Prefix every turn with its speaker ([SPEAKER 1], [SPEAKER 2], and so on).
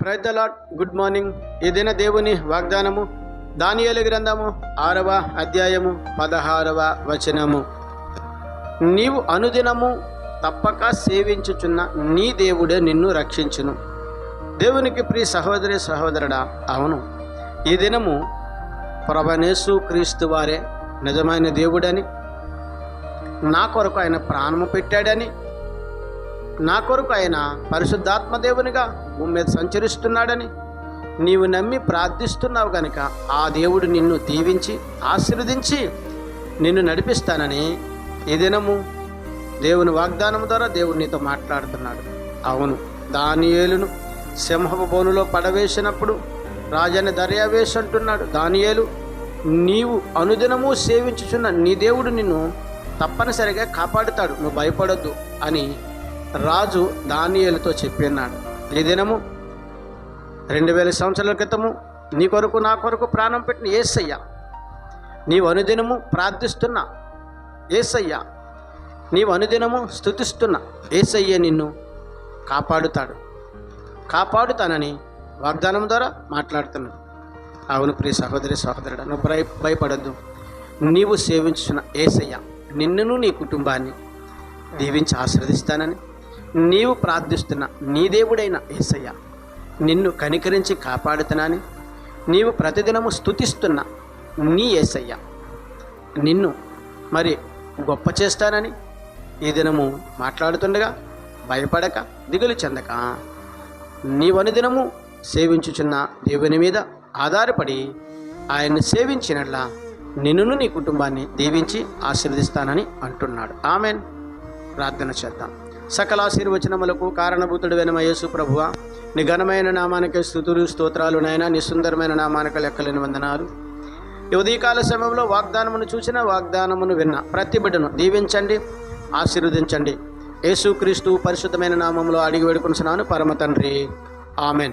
[SPEAKER 1] ప్రైతలాట్ good morning ఏదైనా దేవుని వాగ్దానము దానియలు గ్రంథము ఆరవ అధ్యాయము పదహారవ వచనము. నీవు అనుదినము తప్పక సేవించుచున్న నీ దేవుడే నిన్ను రక్షించును. దేవునికి ప్రియ సహోదరి సహోదరుడా అవును. ఈ దినము ప్రభనేసు క్రీస్తు వారే నిజమైన దేవుడని నా కొరకు ఆయన ప్రాణము పెట్టాడని నా కొరకు ఆయన పరిశుద్ధాత్మ దేవునిగా భూమి మీద సంచరిస్తున్నాడని నీవు నమ్మి ప్రార్థిస్తున్నావు కనుక ఆ దేవుడు నిన్ను దీవించి ఆశీర్వదించి నిన్ను నడిపిస్తానని ఈ దినము దేవుని వాగ్దానం ద్వారా దేవుడు నీతో మాట్లాడుతున్నాడు. అవును దానియేలును సింహపు బోనులో పడవేసినప్పుడు రాజాని దర్యావేశ అంటున్నాడు దానియేలు నీవు అనుదినము సేవించుచున్న నీ దేవుడు నిన్ను తప్పనిసరిగా కాపాడుతాడు. నువ్వు భయపడొద్దు అని రాజు దానియేలుతో చెప్పిన్నాడు ఈ దినము రెండు వేల సంవత్సరాల క్రితము నీ కొరకు నా కొరకు ప్రాణం పెట్టిన ఏసయ్య. నీవు అనుదినము ప్రార్థిస్తున్నా ఏసయ్య. నీవు అనుదినము స్థుతిస్తున్నా ఏసయ్య నిన్ను కాపాడుతాడు. కాపాడుతానని వాగ్దానం ద్వారా మాట్లాడుతున్నాడు. అవును ప్రియ సహోదరి సహోదరుడు నువ్వు భయ భయపడద్దు. నీవు సేవించున్న ఏసయ్య నిన్నును నీ కుటుంబాన్ని దీవించి ఆశీర్వదిస్తానని నీవు ప్రార్థిస్తున్న నీ దేవుడైన ఏసయ్య. నిన్ను కనికరించి కాపాడుతున్నాని. నీవు ప్రతిదినము స్తుతిస్తున్న నీ ఏసయ్య. నిన్ను మరి గొప్ప చేస్తానని ఈ దినము మాట్లాడుతుండగా భయపడక దిగులు చెందక నీవనుదినము సేవించుచున్న దేవుని మీద ఆధారపడి ఆయన్ని సేవించినట్లా నిన్నును నీ కుటుంబాన్ని దీవించి ఆశీర్వదిస్తానని అంటున్నాడు. ఆమెన్. ప్రార్థన చేద్దాం. సకల ఆశీర్వచనములకు కారణభూతుడు వెనమ యేసు ప్రభువ. నీ ఘనమైన నామానికి స్థుతులు స్తోత్రాలు నైనా నీ సుందరమైన నామానికి లెక్కలేని వందనాలు. ఈ ఉదయకాల సమయంలో వాగ్దానమును చూసిన వాగ్దానమును విన్న ప్రతి బిడ్డను దీవించండి ఆశీర్వదించండి. యేసుక్రీస్తు పరిశుద్ధమైన నామంలో అడిగి వేడుకుంటున్నాను పరమ తండ్రి. ఆమెన్.